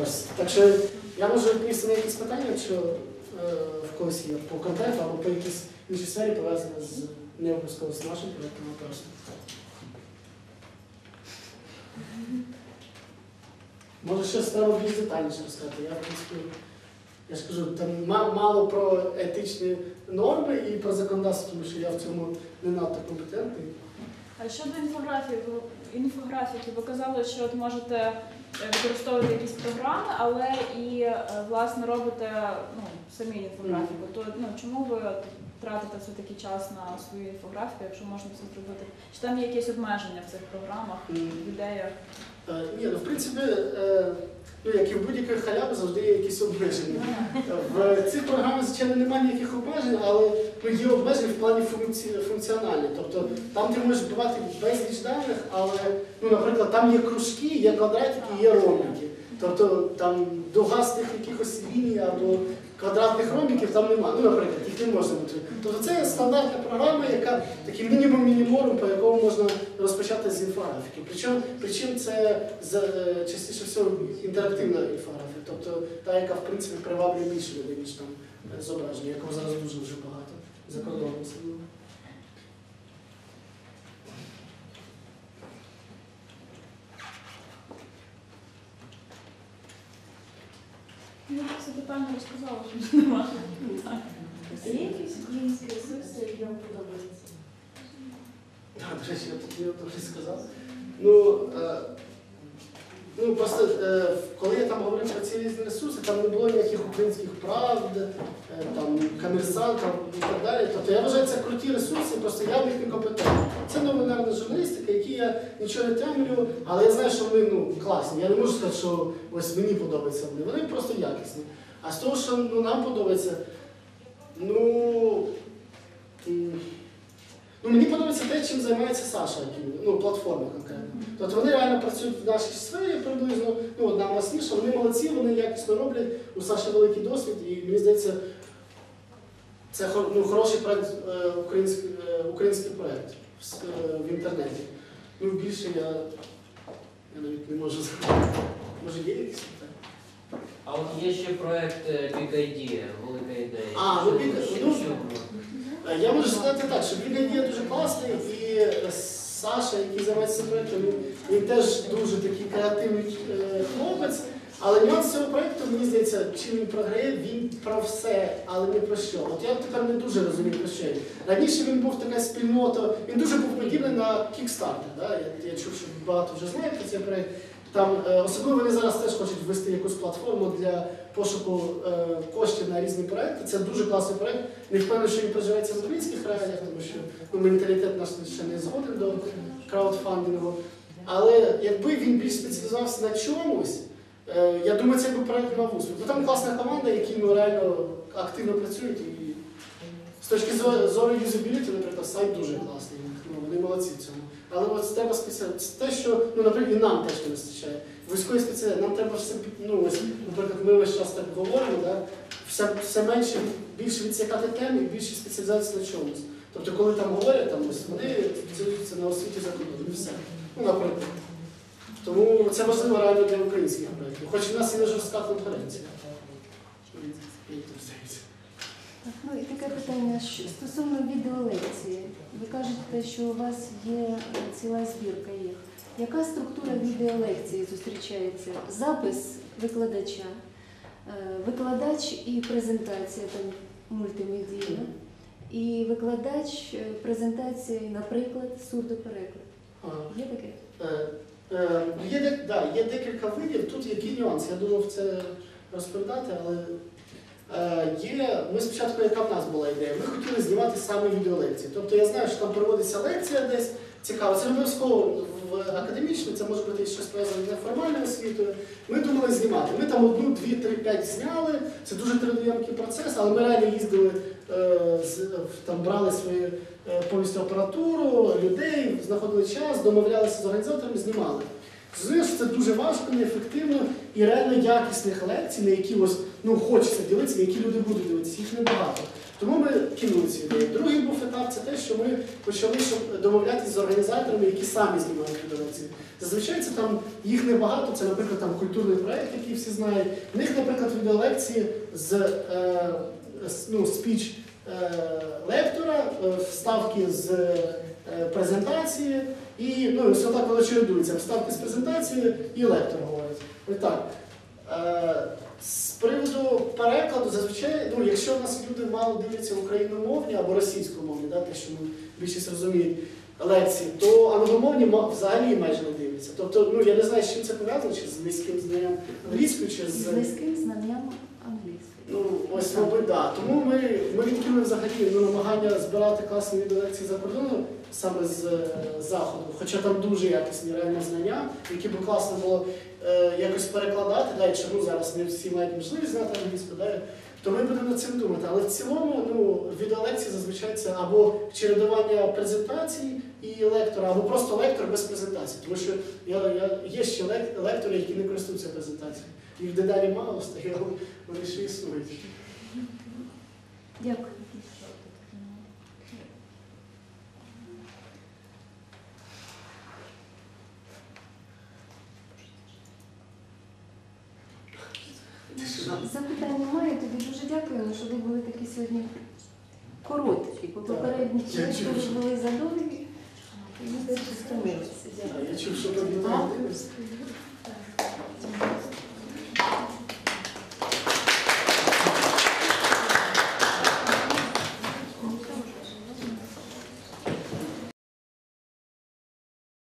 Ось. Так що я можу відповісти на якісь питання, якщо е, в когось є по контенту або по якійсь іншій сфері пов'язані з не з нашим проєктом, а. Може, щось треба більш детальніше розказати. Я, в принципі, я ж кажу, там мало про етичні норми і про законодавство, тому що я в цьому не надто компетентний. А щодо інфографії, інфографіки, ви казали, що от можете е, використовувати якісь програми, але і е, власне робите ну, самі інфографіку. То ну чому ви от тратите все таки час на свою інфографіку, якщо можна це зробити? Чи там є якісь обмеження в цих програмах, в ідеях? Е, Ні, ну в принципі, е, ну як і в будь-якої халяви завжди є якісь обмеження. В цих програмах, звичайно, немає ніяких обмежень, але ну, є обмеження в плані функці... функціональні. Тобто там ти можеш вбивати безліч даних, але, ну, наприклад, там є кружки, є квадратики, є ромбики. Тобто там дугастих якихось ліній або квадратних ромбиків там немає. Ну, наприклад, їх не можна бути. Тобто це стандартна програма, яка такий мінімум мініморум, по якому можна розпочати з інфографіки. Причому, причому це е, частіше всього інтерактивна інфографія, тобто та, яка в принципі приваблює більше людей, ніж там е, зображення, якого зараз дуже дуже багато за кордоном. Ну, це детально розказала, що немає. Є якісь українські ресурси, які вам подобаються? Так, до речі, я тут трохи сказав. Ну, е, ну просто е, коли я там говорив про ці різні ресурси, там не було ніяких українських правд, е, там комерсант і так далі. Тобто я вважаю, це круті ресурси, просто я в них не компетентний. Це новинарна журналістика, які я нічого не темлю, але я знаю, що вони ну, класні. Я не можу сказати, що ось мені подобаються вони. Вони просто якісні. А з того, що ну, нам подобається, ну. Ну, мені подобається те, чим займається Саша, ну, платформа конкретно. Тобто вони реально працюють в нашій сфері приблизно, ну, одна власніша, вони молодці, вони якісно роблять, у Саші великий досвід, і мені здається, це ну, хороший проект, е, український, е, український проект в, е, в інтернеті. Ну, більше я, я навіть не можу сказати. Може, є якісь питання? А от є ще проект е, Big Idea, велика ідея. А, ну, Big- ну, Я можу сказати так, що він є дуже класний, і Саша, який займається проєктом, він, теж дуже такий креативний е, хлопець. Але нюанс цього проєкту, мені здається, чим він програє, він про все, але не про що. От я тепер не дуже розумію про що. Раніше він був така спільнота, він дуже був подібний на Kickstarter. Да? Я, я чув, що багато вже про цей проєкт. Там е, особливо вони зараз теж хочуть ввести якусь платформу для пошуку е, коштів на різні проекти. Це дуже класний проект. Не впевнений, що він проживеться в українських реаліях, тому що ну, менталітет наш ще не згоден до краудфандингу. Але якби він більш спеціалізувався на чомусь, е, я думаю, цей би проект мав успіх. Ну, там класна команда, які ну, реально активно працюють. І з точки зору, юзабіліті, наприклад, сайт дуже класний. Ну, вони молодці в цьому. Але от треба. Це те, що, ну, наприклад, і нам теж не вистачає. Військові спеціалісти, нам треба все, ну, ось, наприклад, ми весь час так говоримо, да? все, все менше, більше відсікати теми і більше спеціалізації на чомусь. Тобто, коли там говорять, там, ось, вони спеціалізуються на освіті за кордоном, все. Ну, наприклад. Тому це важливо реально для українських проєктів. Хоч в нас і не жорстка конкуренція. Мені так здається. Так, ну і таке питання що стосовно відеолекції. Ви кажете, що у вас є е, ціла збірка їх. Яка структура відеолекції зустрічається? Запис викладача, е, викладач і презентація там мультимедійна, і викладач, е, презентація, і, наприклад, сурдопереклад. Є таке? Є, да, є декілька видів. Тут який нюанс. Я думав це розповідати, але є. Ми спочатку, яка в нас була ідея? Ми хотіли знімати саме відеолекції. Тобто я знаю, що там проводиться лекція десь. Цікаво, це обов'язково в академічному, це може бути щось пов'язане з неформальною освітою. Ми думали знімати. Ми там одну, дві, три, п'ять зняли. Це дуже трудоємкий процес, але ми реально їздили, е, там брали свою е, повністю апаратуру, людей, знаходили час, домовлялися з організаторами, знімали. Що це дуже важко, неефективно і реально якісних лекцій, на які ось, ну, хочеться дивитися, на які люди будуть дивитися, їх небагато. Тому ми кинули ці ідеї. Другий був етап це те, що ми почали домовлятися з організаторами, які самі знімають відеолекції. Зазвичай це там їх небагато, це, наприклад, там культурний проєкт, який всі знають. В них, наприклад, відеолекції з е, ну, спіч е, лектора, е, вставки з е, презентації, і ну, все так воно чередується. Вставки з презентації і лектор говорить. Так. Е, з приводу перекладу, зазвичай, ну, якщо в нас люди мало дивляться україномовні або російськомовні, да, те, що ми більшість розуміють лекції, то англомовні взагалі майже не дивляться. Тобто, ну я не знаю, з чим це пов'язано, чи з низьким знанням англійської, чи З з. низьким знанням. Ну, ось, мабуть, да. Тому ми, ми відкрили взагалі ну, намагання збирати класні відеолекції за кордоном саме з е, заходу, хоча там дуже якісні реальні знання, які б класно було е, якось перекладати, да, якщо ну, зараз не всі мають можливість знати англійську, да, то ми будемо над цим думати. Але в цілому ну, відеолекції зазвичай або чередування презентацій і лектора, або просто лектор без презентації. Тому що я, я, є ще лек- лектори, які не користуються презентацією. Їх дедалі мало стає, але вони ще існують. Дякую. Запитань немає, тобі дуже дякуємо, що ви були такі сьогодні короткі, бо попередні Я що ви були задоволені, і ми теж стомилися. Я чув, що тобі не.